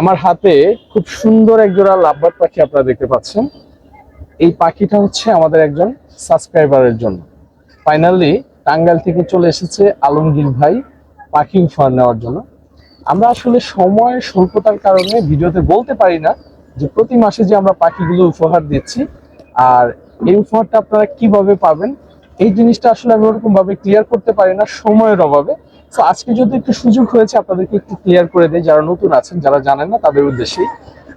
আমার হাতে খুব সুন্দর এক জোড়া লাভবার্ড পাখি আপনারা দেখতে পাচ্ছেন। এই পাখিটা হচ্ছে আমাদের একজন সাবস্ক্রাইবারের জন্য। ফাইনালি টাঙ্গাইল থেকে চলে এসেছে আলমগীর ভাই পাখি উপহার নেওয়ার জন্য। আমরা আসলে সময় স্বল্পতার কারণে ভিডিওতে বলতে পারি না যে প্রতি মাসে যে আমরা পাখিগুলো উপহার দিচ্ছি। আর এই উপহারটা আপনারা কীভাবে পাবেন? এই জিনিসটা আসলে আমি ওরকম ভাবে ক্লিয়ার করতে পারি না সময়ের অভাবে। তো আজকে যদি একটু সুযোগ হয়েছে, আপনাদেরকে একটু ক্লিয়ার করে দেয় যারা নতুন আছেন, যারা জানেন না, তাদের উদ্দেশ্যেই।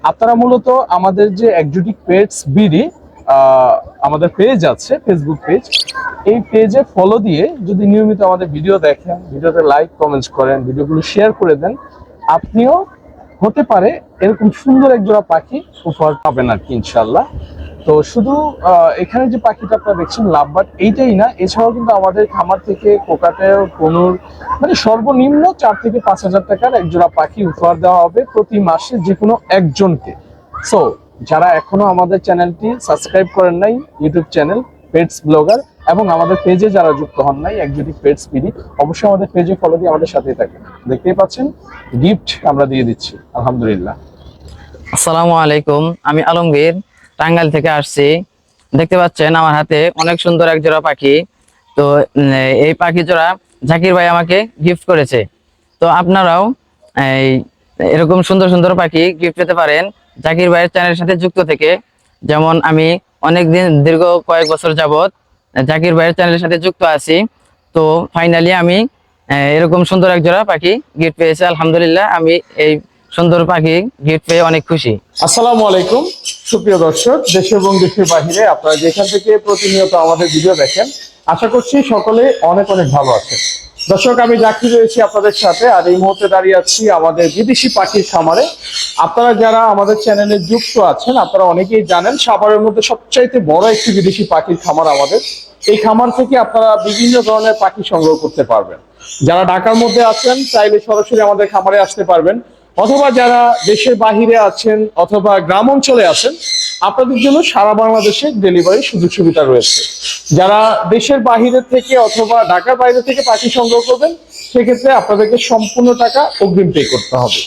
আপনারা মূলত আমাদের যে একজুটিক পেটস বিডি আমাদের পেজ আছে ফেসবুক পেজ এই পেজে ফলো দিয়ে যদি নিয়মিত আমাদের ভিডিও দেখেন ভিডিওতে লাইক কমেন্টস করেন ভিডিওগুলো শেয়ার করে দেন, আপনিও হতে পারে, এরকম সুন্দর এক জোড়া পাখি উপহার পাবেন আর কি ইনশাল্লাহ তো শুধু এখানে যে পাখিটা আপনারা দেখছেন, লাভবার্ড, এইটাই না, এছাড়াও কিন্তু আমাদের খামার থেকে কোকাটেল, কনুর মানে সর্বনিম্ন চার থেকে পাঁচ হাজার টাকার এক জোড়া পাখি উপহার দেওয়া হবে প্রতি মাসে যে কোনো একজনকে। সো যারা এখনও আমাদের চ্যানেলটি সাবস্ক্রাইব করেন নাই ইউটিউব চ্যানেল পেটস ব্লগার এবং আমাদের পেজে যারা যুক্ত হন নাই একজুটি পেটস পিডি অবশ্যই আমাদের পেজে ফলো দিয়ে আমাদের সাথেই থাকেন দেখতেই পাচ্ছেন গিফট আমরা দিয়ে দিচ্ছি, আলহামদুলিল্লাহ। আসসালামু আলাইকুম, আমি আলমগীর, টাঙ্গাইল থেকে আসছি। দেখতে পাচ্ছেন, আমার হাতে অনেক সুন্দর এক জোড়া পাখি। তো এই পাখি জোড়া জাকির ভাই আমাকে গিফট করেছে। তো, আপনারাও, এই, এরকম সুন্দর সুন্দর পাখি গিফট পেতে পারেন। জাকির ভাইয়ের চ্যানেলের সাথে যুক্ত থেকে। যেমন আমি অনেক দিন দীর্ঘ কয়েক বছর যাবত জাকির ভাইয়ের চ্যানেলের সাথে যুক্ত আছি। তো ফাইনালি আমি এরকম সুন্দর এক জোড়া পাখি গিফট পেয়েছি। আলহামদুলিল্লাহ, আমি এই সুন্দর পাখি গিফট পেয়ে অনেক খুশি। আসসালামু আলাইকুম। সুপ্রিয় দর্শক, দেশে এবং দেশের বাহিরে আপনারা যেখান থেকে প্রতিনিয়ত আমাদের ভিডিও দেখেন, আশা করছি সকলে অনেক অনেক ভালো আছেন। দর্শক, আমি জাকির রয়েছি আপনাদের সাথে আর এই মুহূর্তে দাঁড়িয়ে আছি আমাদের বিদেশি পাখির খামারে। আপনারা যারা আমাদের চ্যানেলে যুক্ত আছেন, আপনারা অনেকেই জানেন সাভারের মধ্যে সবচাইতে বড় একটি বিদেশি পাখির খামার আমাদের। এই খামার থেকে আপনারা বিভিন্ন ধরনের পাখি সংগ্রহ করতে পারবেন। যারা ঢাকার মধ্যে আছেন, চাইলে সরাসরি আমাদের খামারে আসতে পারবেন। অথবা যারা দেশের বাহিরে আছেন অথবা গ্রাম অঞ্চলে আছেন, আপনাদের জন্য সারা বাংলাদেশে ডেলিভারি সুযোগ সুবিধা রয়েছে। যারা দেশের বাহিরে থেকে অথবা ঢাকার বাইরে থেকে পাখি সংগ্রহ করবেন, সেক্ষেত্রে আপনাদেরকে সম্পূর্ণ টাকা অগ্রিম পে করতে হবে।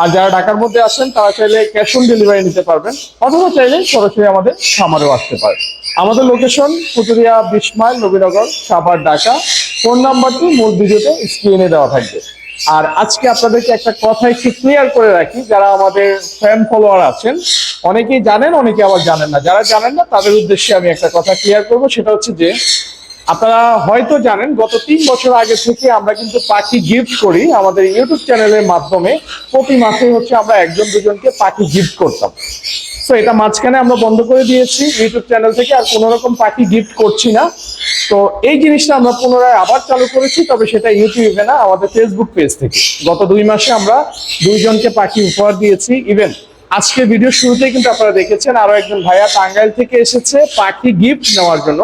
আর যারা ঢাকার মধ্যে আসেন তারা চাইলে ক্যাশ অন ডেলিভারি নিতে পারবেন, অথবা চাইলে সরাসরি আমাদের খামারেও আসতে পারেন। আমাদের লোকেশন পুতুরিয়া বিশ মাইল নবীনগর, সাভার, ঢাকা। ফোন নাম্বারটি মূল ভিডিওতে স্ক্রিনে দেওয়া থাকবে। আর আজকে আপনাদেরকে একটা কথা একটু ক্লিয়ার করে রাখি, যারা আমাদের ফ্যান ফলোয়ার আছেন, অনেকেই জানেন অনেকে আবার জানেন না। যারা জানেন না, তাদের উদ্দেশ্যে আমি একটা কথা ক্লিয়ার করব, সেটা হচ্ছে যে, আপনারা হয়তো জানেন, গত তিন বছর আগে থেকে আমরা কিন্তু পাখি গিফট করি আমাদের ইউটিউব চ্যানেলের মাধ্যমে। প্রতি মাসে হচ্ছে আমরা একজন দুজনকে পাখি গিফট করতাম। তো এটা মাঝখানে আমরা বন্ধ করে দিয়েছি ইউটিউব চ্যানেল থেকে আর কোনো রকম পাখি গিফট করছি না। তো এই জিনিসটা আমরা পুনরায় আবার চালু করেছি, তবে সেটা ইউটিউবে না, আমাদের ফেসবুক পেজ থেকে। গত দুই মাসে আমরা দুইজনকে পাখি উপহার দিয়েছি। ইভেন আজকে ভিডিও শুরুতেই কিন্তু আপনারা দেখেছেন, আরও একজন ভাইয়া টাঙ্গাইল থেকে এসেছে পাখি গিফট নেওয়ার জন্য।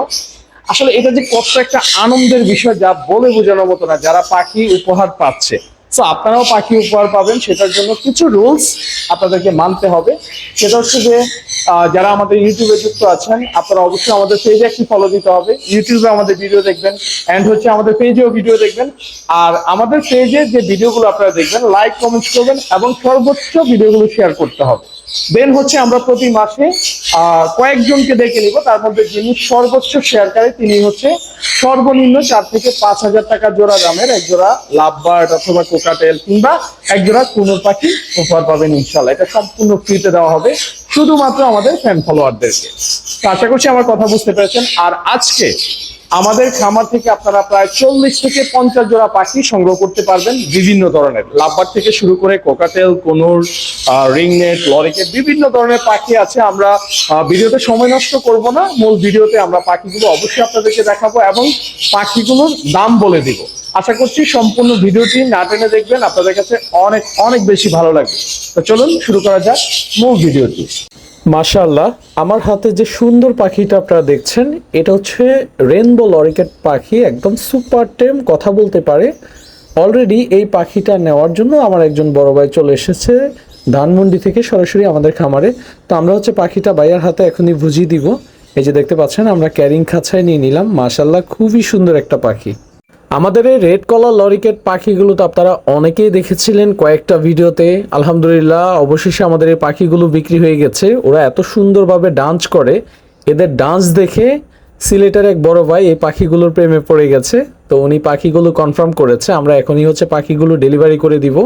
আসলে এটা যে কত একটা আনন্দের বিষয় যা বলে বোঝানোর মতো না, যারা পাখি উপহার পাচ্ছে। তো আপনারাও পাখি উপহার পাবেন, সেটার জন্য কিছু রুলস আপনাদেরকে মানতে হবে। সেটা হচ্ছে যে যারা আমাদের ইউটিউবে যুক্ত আছেন, আপনারা অবশ্যই আমাদের পেজে একটি ফলো দিতে হবে। ইউটিউবে আমাদের ভিডিও দেখবেন অ্যান্ড হচ্ছে আমাদের পেজেও ভিডিও দেখবেন। আর আমাদের পেজে যে ভিডিওগুলো আপনারা দেখবেন লাইক কমেন্ট করবেন, এবং সর্বোচ্চ ভিডিওগুলো শেয়ার করতে হবে। দেন হচ্ছে আমরা প্রতি মাসে কয়েকজনকে দেখে নিব। তার মধ্যে যিনি সর্বোচ্চ শেয়ারকারী তিনি হচ্ছে সর্বনিম্ন চার থেকে পাঁচ হাজার টাকা জোড়া দামের এক জোড়া লাভবার্ড অথবা কোকাটেল কিংবা এক জোড়া কুনুর পাখি উপহার পাবেন ইনশাল্লাহ এটা সম্পূর্ণ ফ্রিতে দেওয়া হবে শুধুমাত্র আমাদের ফ্যান ফলোয়ারদেরকে আশা করছি আমার কথা বুঝতে পেরেছেন। আর আজকে আমাদের খামার থেকে আপনারা প্রায় চল্লিশ থেকে পঞ্চাশ জোড়া পাখি সংগ্রহ করতে পারবেন বিভিন্ন ধরনের। লাভবার থেকে শুরু করে কোকাটেল, কোনুর রিংনেট লরিকেট বিভিন্ন ধরনের পাখি আছে। আমরা ভিডিওতে সময় নষ্ট করব না। মূল ভিডিওতে আমরা পাখিগুলো অবশ্যই আপনাদেরকে দেখাবো এবং পাখিগুলোর দাম বলে দিব। আশা করছি সম্পূর্ণ ভিডিওটি না টেনে দেখবেন। আপনাদের কাছে অনেক অনেক বেশি ভালো লাগবে। তো চলুন শুরু করা যাক মূল ভিডিওটি। মাশাআল্লাহ, আমার হাতে যে সুন্দর পাখিটা আপনারা দেখছেন, এটা হচ্ছে রেনবো লরিকেট পাখি, একদম সুপার টেম, কথা বলতে পারে। অলরেডি এই পাখিটা নেওয়ার জন্য আমার একজন বড় ভাই চলে এসেছে ধানমন্ডি থেকে সরাসরি আমাদের খামারে। তো আমরা হচ্ছে পাখিটা ভাইয়ার হাতে এখনই বুঝিয়ে দিব। এই যে দেখতে পাচ্ছেন, আমরা ক্যারিং খাঁচায় নিয়ে নিলাম। মাশাল্লাহ খুবই সুন্দর একটা পাখি। আমাদের এই রেড কলার লরিকেট পাখিগুলো তো আপনারা অনেকেই দেখেছিলেন কয়েকটা ভিডিওতে। আলহামদুলিল্লাহ, অবশেষে আমাদের এই পাখিগুলো বিক্রি হয়ে গেছে। ওরা এত সুন্দরভাবে ডান্স করে। এদের ডান্স দেখে সিলেটের এক বড় ভাই এই পাখিগুলোর প্রেমে পড়ে গেছে। তো উনি পাখিগুলো কনফার্ম করেছে, আমরা এখনই হচ্ছে পাখিগুলো ডেলিভারি করে দিব।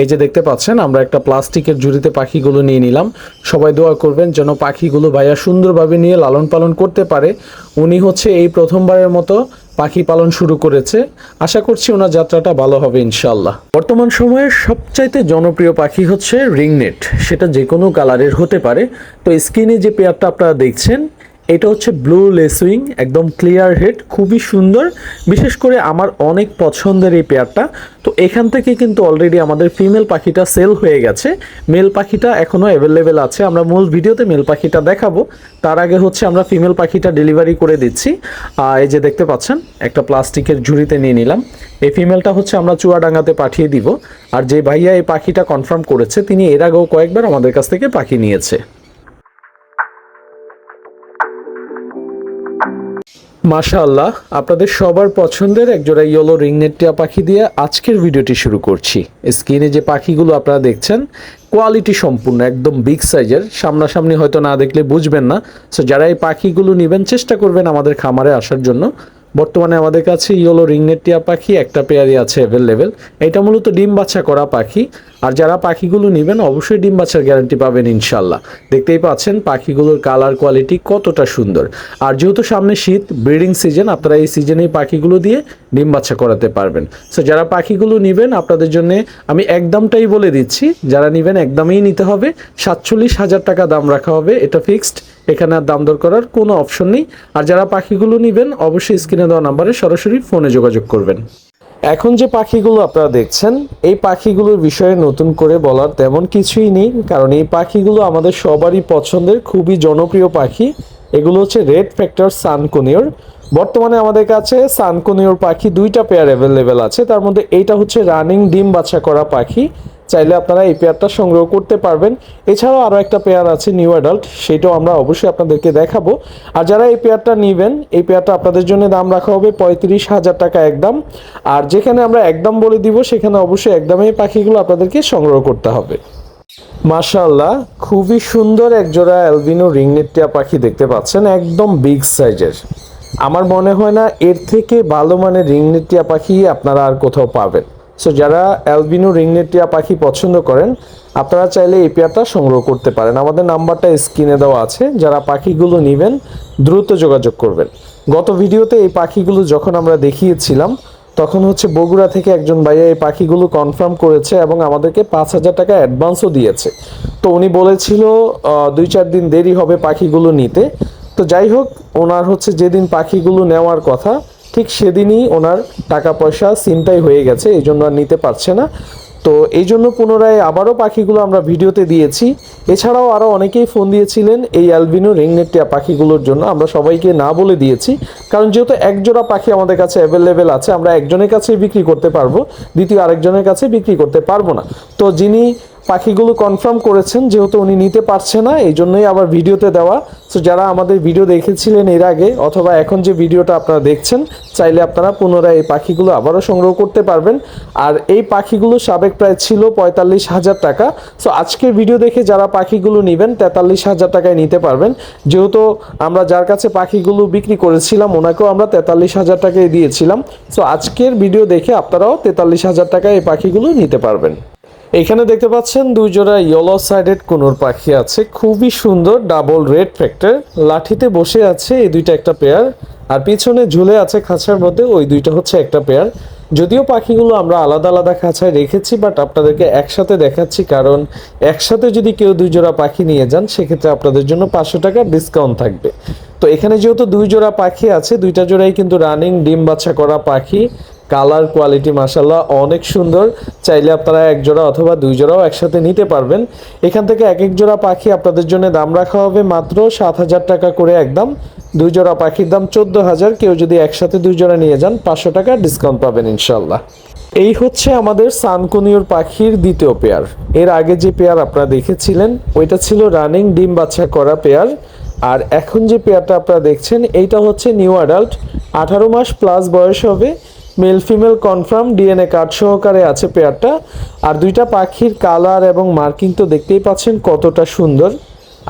এই যে দেখতে পাচ্ছেন, আমরা একটা প্লাস্টিকের ঝুড়িতে পাখিগুলো নিয়ে নিলাম। সবাই দোয়া করবেন যেন পাখিগুলো ভাইয়া সুন্দরভাবে নিয়ে লালন পালন করতে পারে। উনি হচ্ছে এই প্রথমবারের মতো পাখি পালন শুরু করেছে। আশা করছি ওনার যাত্রাটা ভালো হবে ইনশাল্লাহ বর্তমান সময়ে সবচাইতে জনপ্রিয় পাখি হচ্ছে রিংনেট। সেটা যে কোনো কালারের হতে পারে। তো স্ক্রিনে যে পেয়ারটা আপনারা দেখছেন এটা হচ্ছে ব্লু লেসুইং একদম ক্লিয়ার হেড খুবই সুন্দর। বিশেষ করে আমার অনেক পছন্দের এই পেয়ারটা। তো এখান থেকে কিন্তু অলরেডি আমাদের ফিমেল পাখিটা সেল হয়ে গেছে। মেল পাখিটা এখনও অ্যাভেলেবেল আছে। আমরা মূল ভিডিওতে মেল পাখিটা দেখাবো। তার আগে হচ্ছে আমরা ফিমেল পাখিটা ডেলিভারি করে দিচ্ছি। এই যে দেখতে পাচ্ছেন, একটা প্লাস্টিকের ঝুড়িতে নিয়ে নিলাম। এই ফিমেলটা হচ্ছে আমরা চুয়াডাঙ্গাতে পাঠিয়ে দিব। আর যে ভাইয়া এই পাখিটা কনফার্ম করেছে, তিনি এর আগেও কয়েকবার আমাদের কাছ থেকে পাখি নিয়েছে। মাশাআল্লাহ, আপনাদের সবার পছন্দের একজোড়া ইয়েলো রিংনেট টিয়া পাখি দিয়ে আজকের ভিডিওটি শুরু করছি। স্ক্রিনে যে পাখিগুলো আপনারা দেখছেন কোয়ালিটি সম্পূর্ণ, একদম বিগ সাইজের সামনাসামনি হয়তো না দেখলে বুঝবেন না। সো যারা এই পাখিগুলো নেবেন, চেষ্টা করবেন আমাদের খামারে আসার জন্য। বর্তমানে আমাদের কাছে ইয়েলো রিংনেট টিয়া পাখি, একটা পেয়ারই আছে অ্যাভেলেবেল এটা মূলত ডিম বাচ্চা করা পাখি। আর যারা পাখিগুলো নেবেন, অবশ্যই ডিম বাচ্চার গ্যারান্টি পাবেন ইনশাল্লাহ দেখতেই পাচ্ছেন, পাখিগুলোর কালার কোয়ালিটি কতটা সুন্দর। আর যেহেতু সামনে শীত ব্রিডিং সিজন আপনারা এই সিজনে পাখিগুলো দিয়ে ডিম বাচ্চা করাতে পারবেন। সো যারা পাখিগুলো নেবেন, আপনাদের জন্য আমি একদমটাই বলে দিচ্ছি, যারা নেবেন একদমই নিতে হবে। সাতচল্লিশ হাজার টাকা দাম রাখা হবে, এটা ফিক্সড এখানে আর দাম দর করার কোনো অপশন নেই। আর যারা পাখিগুলো নেবেন, অবশ্যই স্ক্রিনে দেওয়া নাম্বারে সরাসরি ফোনে যোগাযোগ করবেন। এখন যে পাখিগুলো আপনারা দেখছেন, এই পাখিগুলোর বিষয়ে নতুন করে বলার তেমন কিছুই নেই, কারণ এই পাখিগুলো আমাদের সবারই পছন্দের খুবই জনপ্রিয় পাখি। এগুলো হচ্ছে রেড ফ্যাক্টর সানকোনিয়র বর্তমানে আমাদের কাছে সানকোনিয়র পাখি দুইটা পেয়ার অ্যাভেলেবেল আছে। তার মধ্যে এইটা হচ্ছে রানিং ডিম বাচ্চা করা পাখি। চাইলে আপনারা এই পেয়ারটা সংগ্রহ করতে পারবেন। এছাড়াও আরও একটা পেয়ার আছে নিউ অ্যাডাল্ট সেটাও আমরা অবশ্যই আপনাদেরকে দেখাবো। আর যারা এই পেয়ারটা নেবেন, এই পেয়ারটা আপনাদের জন্য দাম রাখা হবে পঁয়ত্রিশ হাজার টাকা একদম। আর যেখানে আমরা একদম বলে দিব, সেখানে অবশ্যই একদমই পাখিগুলো আপনাদেরকে সংগ্রহ করতে হবে। মাশাআল্লাহ, খুবই সুন্দর একজোড়া অ্যালবিনো রিংনেট টিয়া পাখি দেখতে পাচ্ছেন, একদম বিগ সাইজের আমার মনে হয় না এর থেকে ভালো মানের রিংনেট টিয়া পাখি আপনারা আর কোথাও পাবেন। সো যারা অ্যালবিনো রিংনেট টিয়া পাখি পছন্দ করেন, আপনারা চাইলে এই পেয়ারটা সংগ্রহ করতে পারেন। আমাদের নাম্বারটা স্ক্রিনে দেওয়া আছে। যারা পাখিগুলো নেবেন, দ্রুত যোগাযোগ করবেন। গত ভিডিওতে এই পাখিগুলো যখন আমরা দেখিয়েছিলাম, তখন হচ্ছে বগুড়া থেকে একজন ভাইয়া এই পাখিগুলো কনফার্ম করেছে এবং আমাদেরকে পাঁচ হাজার টাকা অ্যাডভান্সও দিয়েছে। তো উনি বলেছিল দুই চার দিন দেরি হবে পাখিগুলো নিতে। তো যাই হোক, ওনার হচ্ছে যেদিন পাখিগুলো নেওয়ার কথা ঠিক সেদিনই ওনার টাকা পয়সা চিন্তাই হয়ে গেছে, এই জন্য আর নিতে পারছে না। তো এই জন্য পুনরায় আবারও পাখিগুলো আমরা ভিডিওতে দিয়েছি। এছাড়াও আরও অনেকেই ফোন দিয়েছিলেন, এই অ্যালবিনো রিংনেট টিয়া পাখিগুলোর জন্য। আমরা সবাইকে না বলে দিয়েছি, কারণ যেহেতু একজোড়া পাখি আমাদের কাছে অ্যাভেলেবেল আছে, আমরা একজনের কাছেই বিক্রি করতে পারব, দ্বিতীয় আরেকজনের কাছে বিক্রি করতে পারব না। তো যিনি পাখিগুলো কনফার্ম করেছেন, যেহেতু উনি নিতে পারছে না, এই জন্যই আবার ভিডিওতে দেওয়া। সো যারা আমাদের ভিডিও দেখেছিলেন এর আগে, অথবা এখন যে ভিডিওটা আপনারা দেখছেন, চাইলে আপনারা পুনরায় এই পাখিগুলো আবারও সংগ্রহ করতে পারবেন। আর এই পাখিগুলো সাবেক প্রায় ছিল পঁয়তাল্লিশ হাজার টাকা। সো আজকের ভিডিও দেখে যারা পাখিগুলো নেবেন, তেতাল্লিশ হাজার টাকায় নিতে পারবেন। যেহেতু আমরা যার কাছে পাখিগুলো বিক্রি করেছিলাম, ওনাকেও আমরা তেতাল্লিশ হাজার টাকায় দিয়েছিলাম। সো আজকের ভিডিও দেখে আপনারাও তেতাল্লিশ হাজার টাকায় এই পাখিগুলো নিতে পারবেন। এখানে দেখতে পাচ্ছেন দুই জোড়া ইয়েলো সাইডেড কোনোর পাখি আছে। খুবই সুন্দর ডাবল রেড ফ্যাক্টর লাঠিতে বসে আছে এই দুইটা একটা পেয়ার আর পিছনে ঝুলে আছে খাঁচার মধ্যে ওই দুইটা হচ্ছে একটা পেয়ার যদিও পাখিগুলো আমরা আলাদা আলাদা খাঁচায় রেখেছি বাট আপনাদেরকে একসাথে দেখাচ্ছি, কারণ একসাথে যদি কেউ দুই জোড়া পাখি নিয়ে যান, সেক্ষেত্রে আপনাদের জন্য পাঁচশো টাকা ডিসকাউন্ট থাকবে। তো এখানে যেহেতু দুই জোড়া পাখি আছে, দুইটা জোড়াই কিন্তু রানিং ডিম বাচ্চা করা পাখি। কালার কোয়ালিটি মাসাল্লাহ অনেক সুন্দর। চাইলে আপনারা এক জোড়া অথবা দুই জোড়াও একসাথে নিতে পারবেন। এখান থেকে এক এক জোড়া পাখি আপনাদের জন্য দাম রাখা হবে মাত্র সাত হাজার টাকা করে একদম। দুই জোড়া পাখির দাম চোদ্দ হাজার। কেউ যদি একসাথে দুই জোড়া নিয়ে যান, পাঁচশো টাকা ডিসকাউন্ট পাবেন ইনশাল্লাহ এই হচ্ছে আমাদের সানকুনিয়র পাখির দ্বিতীয় পেয়ার। এর আগে যে পেয়ার আপনারা দেখেছিলেন, ওইটা ছিল রানিং ডিম বাচ্চা করা পেয়ার। আর এখন যে পেয়ারটা আপনারা দেখছেন, এইটা হচ্ছে নিউ অ্যাডাল্ট। আঠারো মাস প্লাস বয়স হবে। Male female confirm DNA card সহকারে আছে পেয়ারটা আর দুইটা পাখির কালার এবং মার্কিং তো দেখতেই পাচ্ছেন কতটা সুন্দর।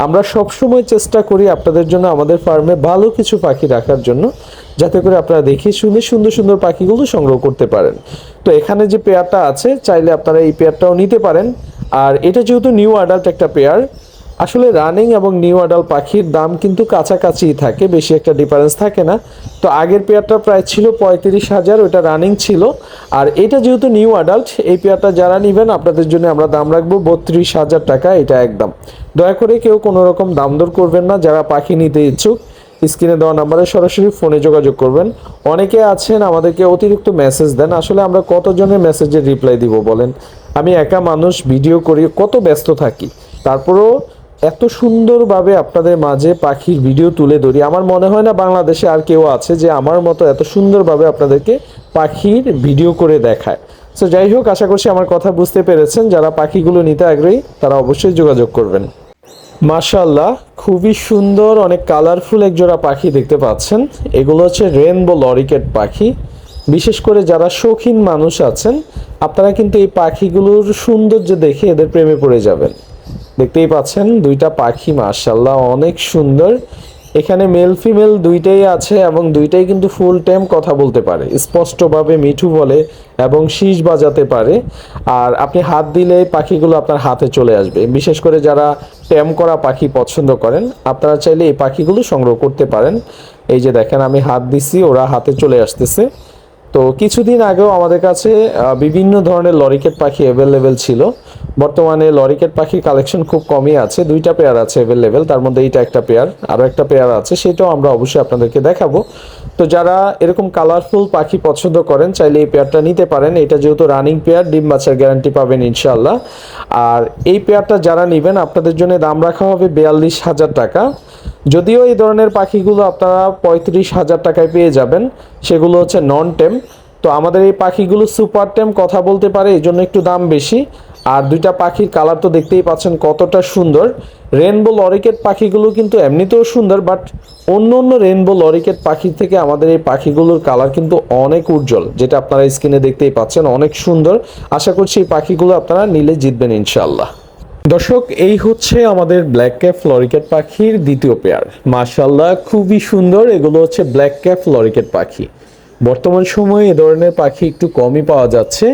আমরা সবসময় চেষ্টা করি আপনাদের জন্য আমাদের ফার্মে ভালো কিছু পাখি রাখার জন্য, যাতে করে আপনারা দেখে শুনে সুন্দর সুন্দর পাখিগুলো সংগ্রহ করতে পারেন। তো এখানে যে পেয়ারটা আছে, চাইলে আপনারা এই পেয়ারটাও নিতে পারেন। আর এটা যেহেতু নিউ অ্যাডাল্ট একটা পেয়ার আসলে রানিং এবং নিউ অ্যাডাল্ট পাখির দাম কিন্তু কাছাকাছি থাকে, বেশি একটা ডিফারেন্স থাকে না। তো আগের পেয়ারটা প্রায় ছিল পঁয়ত্রিশ হাজার ওটা রানিং ছিল। আর এটা যেহেতু নিউ অ্যাডাল্ট এই পেয়ারটা যারা নেবেন, আপনাদের জন্য আমরা দাম রাখব বত্রিশ হাজার টাকা, এটা একদম। দয়া করে কেউ কোনো রকম দাম দর করবেন না, যারা পাখি নিতে ইচ্ছুক, স্ক্রিনে দেওয়া নাম্বারে সরাসরি ফোনে যোগাযোগ করবেন। অনেকে আছেন, আমাদেরকে অতিরিক্ত মেসেজ দেন, আসলে আমরা কতজনের মেসেজের রিপ্লাই দিব বলেন? আমি একা মানুষ ভিডিও করি, কত ব্যস্ত থাকি। তারপরেও এত সুন্দরভাবে আপনাদের মাঝে পাখির ভিডিও তুলে ধরি। আমার মনে হয় না বাংলাদেশে আর কেউ আছে যে আমার মতো এত সুন্দরভাবে আপনাদেরকে পাখির ভিডিও করে দেখায়। সো যাই হোক, আশা করছি আমার কথা বুঝতে পেরেছেন। যারা পাখিগুলো নিতে আগ্রহী, তারা অবশ্যই যোগাযোগ করবেন। মাশাল্লাহ খুবই সুন্দর, অনেক কালারফুল এক জোড়া পাখি দেখতে পাচ্ছেন। এগুলো হচ্ছে রেনবো লরিকেট পাখি। বিশেষ করে যারা শৌখিন মানুষ আছেন, আপনারা কিন্তু এই পাখিগুলোর সৌন্দর্য দেখে এদের প্রেমে পড়ে যাবেন। দেখতেই পাচ্ছেন, দুইটা পাখি মাশাল্লাহ অনেক সুন্দর। এখানে মেল ফিমেল দুইটাই আছে এবং দুইটাই কিন্তু ফুল টাইম কথা বলতে পারে। স্পষ্টভাবে মিঠু বলে এবং শীষ বাজাতে পারে। আর আপনি হাত দিলে পাখিগুলো আপনার হাতে চলে আসবে। বিশেষ করে যারা ট্যাম করা পাখি পছন্দ করেন, আপনারা চাইলে এই পাখিগুলো সংগ্রহ করতে পারেন। এই যে দেখেন, আমি হাত দিছি, ওরা হাতে চলে আসতেছে। তো কিছুদিন আগেও আমাদের কাছে বিভিন্ন ধরনের লরিকেট পাখি অ্যাভেলেবেল ছিল। বর্তমানে লরিকেট পাখির কালেকশন খুব কমই আছে, দুইটা পেয়ার আছে অ্যাভেলেবেল তার মধ্যে এইটা একটা পেয়ার আরও একটা পেয়ার আছে, সেটাও আমরা অবশ্যই আপনাদেরকে দেখাবো। তো যারা এরকম কালারফুল পাখি পছন্দ করেন, চাইলে এই পেয়ারটা নিতে পারেন। এটা যেহেতু রানিং পেয়ার ডিম বাচ্চার গ্যারান্টি পাবেন ইনশাল্লাহ আর এই পেয়ারটা যারা নেবেন, আপনাদের জন্য দাম রাখা হবে বিয়াল্লিশ হাজার টাকা। যদিও এই ধরনের পাখিগুলো আপনারা পঁয়ত্রিশ হাজার টাকায় পেয়ে যাবেন, সেগুলো হচ্ছে নন টেম তো আমাদের এই পাখিগুলো সুপার টেম কথা বলতে পারে, এই জন্য একটু দাম বেশি। আর দুইটা পাখির কালার তো দেখতেই পাচ্ছেন কতটা সুন্দর। রেনবো লরিকেট পাখিগুলো কিন্তু এমনিতেও সুন্দর বাট অন্য অন্য রেনবো লরিকেট পাখির থেকে আমাদের এই পাখিগুলোর কালার কিন্তু অনেক উজ্জ্বল, যেটা আপনারা স্ক্রিনে দেখতেই পাচ্ছেন, অনেক সুন্দর। আশা করছি এই পাখিগুলো আপনারা নিলে জিতবেন ইনশাল্লাহ দর্শক, এই হচ্ছে আমাদের ব্ল্যাক ক্যাপ ফ্লরিকেট পাখির দ্বিতীয় পেয়ার। মার্শাল্লাহ খুবই সুন্দর। এগুলো হচ্ছে ব্ল্যাক ক্যাপ ফ্লরিকেট পাখি। বর্তমান সময়ে এ ধরনের পাখি একটু কমই পাওয়া যাচ্ছে।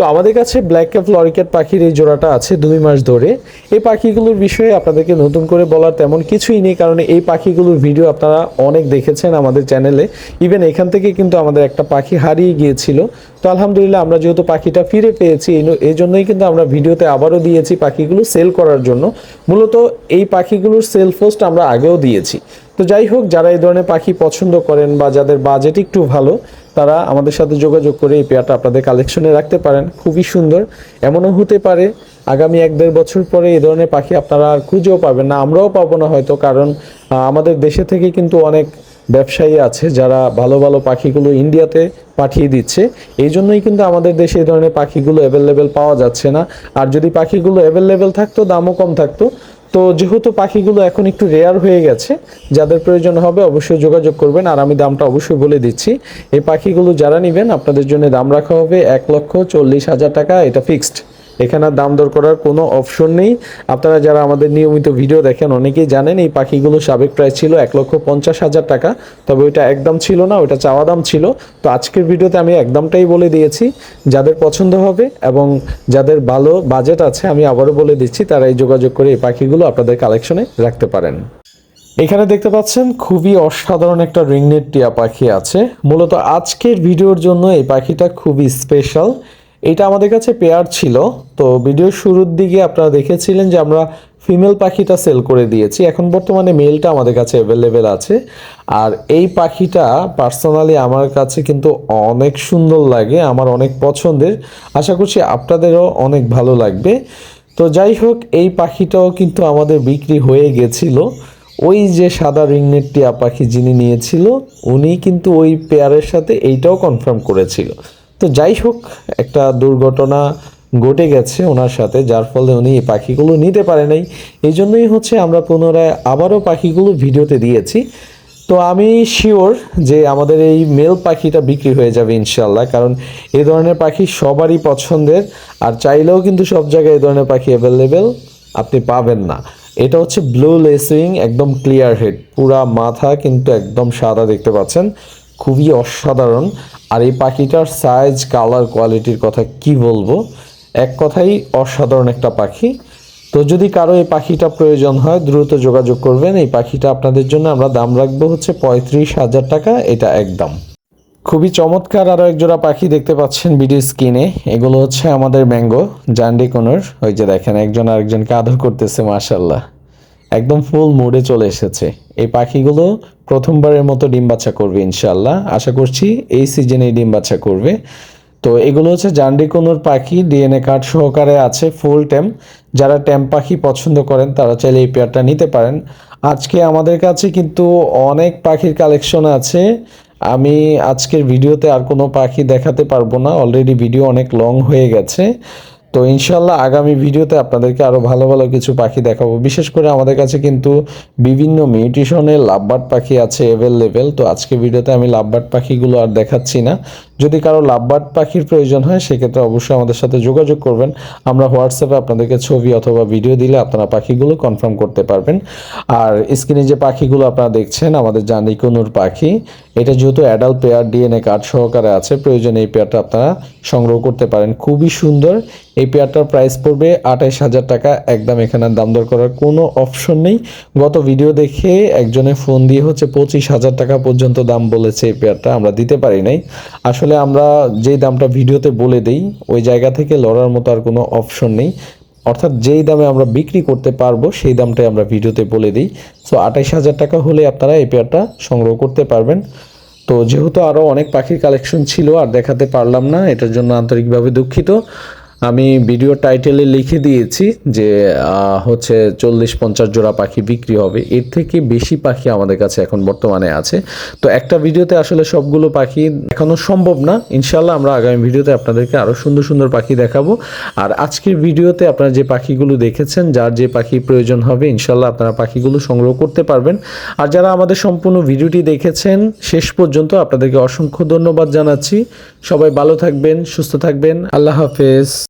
তো আমাদের কাছে ব্ল্যাক ক্যাপ ফ্লরিকেট পাখির এই জোড়াটা আছে দুই মাস ধরে। এই পাখিগুলোর বিষয়ে আপনাদেরকে নতুন করে বলার তেমন কিছুই নেই, কারণ এই পাখিগুলোর ভিডিও আপনারা অনেক দেখেছেন আমাদের চ্যানেলে। ইভেন এখান থেকে কিন্তু আমাদের একটা পাখি হারিয়ে গিয়েছিল। তো আলহামদুলিল্লাহ আমরা যেহেতু পাখিটা ফিরে পেয়েছি এই জন্যই কিন্তু আমরা ভিডিওতে আবারও দিয়েছি পাখিগুলো সেল করার জন্য। মূলত এই পাখিগুলোর সেল পোস্ট আমরা আগেও দিয়েছি। তো যাই হোক, যারা এই ধরনের পাখি পছন্দ করেন বা যাদের বাজেট একটু ভালো তারা আমাদের সাথে যোগাযোগ করে এই পেয়ারটা আপনাদের কালেকশনে রাখতে পারেন। খুবই সুন্দর। এমনও হতে পারে আগামী এক দেড় বছর পরে এই ধরনের পাখি আপনারা আর খুঁজেও পাবেন না। আমরাও পাবো না হয়তো, কারণ আমাদের দেশে থেকে কিন্তু অনেক ব্যবসায়ী আছে যারা ভালো ভালো পাখিগুলো ইন্ডিয়াতে পাঠিয়ে দিচ্ছে। এই জন্যই কিন্তু আমাদের দেশে এই ধরনের পাখিগুলো অ্যাভেলেবেল পাওয়া যাচ্ছে না। আর যদি পাখিগুলো অ্যাভেলেবেল থাকতো, দামও কম থাকতো তো যেহেতু পাখিগুলো এখন একটু রেয়ার হয়ে গেছে, যাদের প্রয়োজন হবে অবশ্যই যোগাযোগ করবেন, আর আমি দামটা অবশ্যই বলে দিচ্ছি। এই পাখিগুলো যারা নেবেন, আপনাদের জন্য দাম রাখা হবে এক লক্ষ চল্লিশ হাজার টাকা, এটা ফিক্সড এখানে দাম দর করার কোনো অপশন নেই। আপনারা যারা আমাদের নিয়মিত ভিডিও দেখেন, অনেকেই জানেন এই পাখিগুলো সাবেক প্রায় ছিল এক লক্ষ পঞ্চাশ হাজার টাকা, তবে ওইটা একদম ছিল না, ওইটা চাওয়া দাম ছিল। তো আজকের ভিডিওতে আমি একদমটাই বলে দিয়েছি, যাদের পছন্দ হবে এবং যাদের ভালো বাজেট আছে, আমি আবারও বলে দিচ্ছি, তারা এই যোগাযোগ করে এই পাখিগুলো আপনাদের কালেকশনে রাখতে পারেন। এখানে দেখতে পাচ্ছেন, খুবই অসাধারণ একটা রিংনেট টিয়া পাখি আছে। মূলত আজকের ভিডিওর জন্য এই পাখিটা খুবই স্পেশাল এটা আমাদের কাছে পেয়ার ছিল। তো ভিডিওর শুরুর দিকে আপনারা দেখেছিলেন যে আমরা ফিমেল পাখিটা সেল করে দিয়েছি। এখন বর্তমানে মেলটা আমাদের কাছে অ্যাভেলেবেল আছে। আর এই পাখিটা পার্সোনালি আমার কাছে কিন্তু অনেক সুন্দর লাগে, আমার অনেক পছন্দের। আশা করছি আপনাদেরও অনেক ভালো লাগবে। তো যাই হোক, এই পাখিটাও কিন্তু আমাদের বিক্রি হয়ে গেছিল। ওই যে সাদা রিংনেট টিয়া পাখি যিনি নিয়েছিল, উনি কিন্তু ওই পেয়ারের সাথে এইটাও কনফার্ম করেছিল। তো যাই হোক, একটা দুর্ঘটনা ঘটে গেছে ওনার সাথে, যার ফলে উনি এই পাখিগুলো নিতে পারে নাই। এই জন্যই হচ্ছে আমরা পুনরায় আবারও পাখিগুলো ভিডিওতে দিয়েছি। তো আমি শিওর যে আমাদের এই মেল পাখিটা বিক্রি হয়ে যাবে ইনশাল্লাহ কারণ এই ধরনের পাখি সবারই পছন্দের, আর চাইলেও কিন্তু সব জায়গায় এই ধরনের পাখি অ্যাভেলেবেল আপনি পাবেন না। এটা হচ্ছে ব্লু লেসুইং একদম ক্লিয়ার হেড পুরা মাথা কিন্তু একদম সাদা দেখতে পাচ্ছেন, খুবই অসাধারণ। আর এই পাখিটার সাইজ কালার কোয়ালিটির কথা কি বলব? এক কথাই অসাধারণ একটা পাখি। তো যদি কারও এই পাখিটা প্রয়োজন হয়, দ্রুত যোগাযোগ করবেন। এই পাখিটা আপনাদের জন্য আমরা দাম রাখব হচ্ছে পঁয়ত্রিশ হাজার টাকা। এটা একদম। খুবই চমৎকার আরও একজোড়া পাখি দেখতে পাচ্ছেন ভিডিও স্ক্রিনে এগুলো হচ্ছে আমাদের ম্যাঙ্গো জান্ডি কোনোর ওই যে দেখেন, একজন আরেকজনকে আদর করতেছে মাশাল্লাহ একদম ফুল মুডে চলে এসেছে। এই পাখিগুলো প্রথমবারের মতো ডিম বাচ্চা করবে ইনশাল্লাহ আশা করছি এই সিজনে ডিম বাচ্চা করবে। তো এগুলো হচ্ছে জান্ডি কোনোর পাখি ডিএনএ কার্ড সহকারে আছে ফুল টেম যারা ট্যাম পাখি পছন্দ করেন, তারা চাইলে এই পেয়ারটা নিতে পারেন। আজকে আমাদের কাছে কিন্তু অনেক পাখির কালেকশন আছে। আমি আজকের ভিডিওতে আর কোনো পাখি দেখাতে পারব না। অলরেডি ভিডিও অনেক লং হয়ে গেছে। তো ইনশাল্লাহ আগামী ভিডিওতে আপনাদেরকে আরও ভালো ভালো কিছু পাখি দেখাবো। বিশেষ করে আমাদের কাছে কিন্তু বিভিন্ন মিউটিশনের লাভবার্ড পাখি আছে অ্যাভেলেবেল তো আজকে ভিডিওতে আমি লাভবার্ড পাখিগুলো আর দেখাচ্ছি না। যদি কারও লাভবার্ড পাখির প্রয়োজন হয়, সেক্ষেত্রে অবশ্যই আমাদের সাথে যোগাযোগ করবেন। আমরা হোয়াটসঅ্যাপে আপনাদেরকে ছবি অথবা ভিডিও দিলে আপনারা পাখিগুলো কনফার্ম করতে পারবেন। আর স্ক্রিনে যে পাখিগুলো আপনারা দেখছেন, আমাদের জানিকুনুর পাখি, এটা যেহেতু অ্যাডাল্ট পেয়ার ডিএনএ কার্ড সহকারে আছে, প্রয়োজনে এই পেয়ারটা আপনারা সংগ্রহ করতে পারেন। খুবই সুন্দর এই পেয়ারটার প্রাইস পড়বে আঠাইশ হাজার টাকা। একদম এখানে দাম দর করার কোনো অপশন নেই। গত ভিডিও দেখে একজনে ফোন দিয়ে হচ্ছে পঁচিশ হাজার টাকা পর্যন্ত দাম বলেছে এই পেয়ারটা। আমরা দিতে পারি নাই। আসলে আমরা যেই দামটা ভিডিওতে বলে দেই, ওই জায়গা থেকে লড়ার মতো আর কোনো অপশন নেই। অর্থাৎ যেই দামে আমরা বিক্রি করতে পারব, সেই দামটাই আমরা ভিডিওতে বলে দিই। সো আঠাইশ হাজার টাকা হলে আপনারা এই পেয়ারটা সংগ্রহ করতে পারবেন। তো, যেহেতু আরও অনেক পাখির কালেকশন ছিল, আর দেখাতে পারলাম না, এটার জন্য আন্তরিকভাবে দুঃখিত। আমি ভিডিও টাইটেলে লিখে দিয়েছি যে হচ্ছে চল্লিশ পঞ্চাশ জোড়া পাখি বিক্রি হবে। এর থেকে বেশি পাখি আমাদের কাছে এখন বর্তমানে আছে। তো একটা ভিডিওতে আসলে সবগুলো পাখি দেখানো সম্ভব না। ইনশাল্লাহ আমরা আগামী ভিডিওতে আপনাদেরকে আরও সুন্দর সুন্দর পাখি দেখাবো। আর আজকের ভিডিওতে আপনারা যে পাখিগুলো দেখেছেন, যার যে পাখি প্রয়োজন হবে ইনশাল্লাহ আপনারা পাখিগুলো সংগ্রহ করতে পারবেন। আর যারা আমাদের সম্পূর্ণ ভিডিওটি দেখেছেন, শেষ পর্যন্ত আপনাদেরকে অসংখ্য ধন্যবাদ জানাচ্ছি। সবাই ভালো থাকবেন, সুস্থ থাকবেন। আল্লাহ হাফেজ।